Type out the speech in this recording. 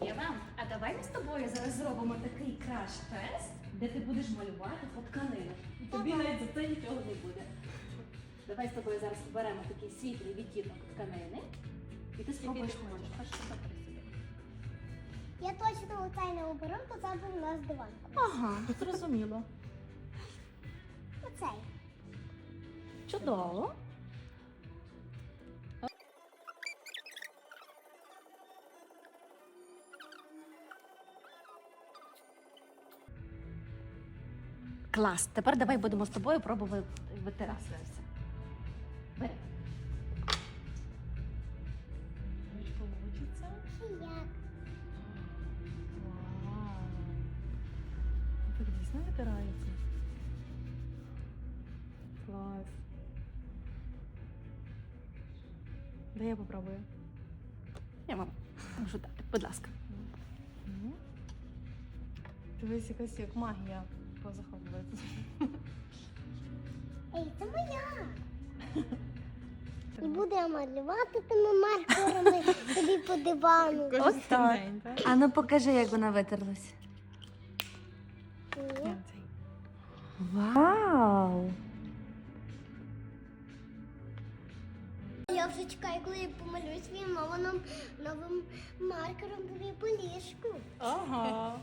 Єва, а давай ми з тобою зараз зробимо такий краш-тест, де ти будеш малювати по тканинах. І тобі навіть за це нічого не буде. Давай з тобою зараз оберемо такий світлий відтінок тканини. І ти спробуєш малювати. Я точно оцей не оберу, бо це був у нас диван. Ага, зрозуміло. Оцей. Чудово. Клас. Тепер давай будемо з тобою пробувати витирати все. Бери. Як? Вау. Так дійсно витирається. Клас. Да я попробую. Я вам можу дати, будь ласка. Дивись, якась як магія позахоплюється. Ей, це моя. І будемо малювати тими маркерами тобі по дивану. Кожен так. А ну покажи, як вона витерлась. Я. Вау! Я вже чекаю, коли я помалюю своїм новим, новим маркером тобі по ліжку. Ага.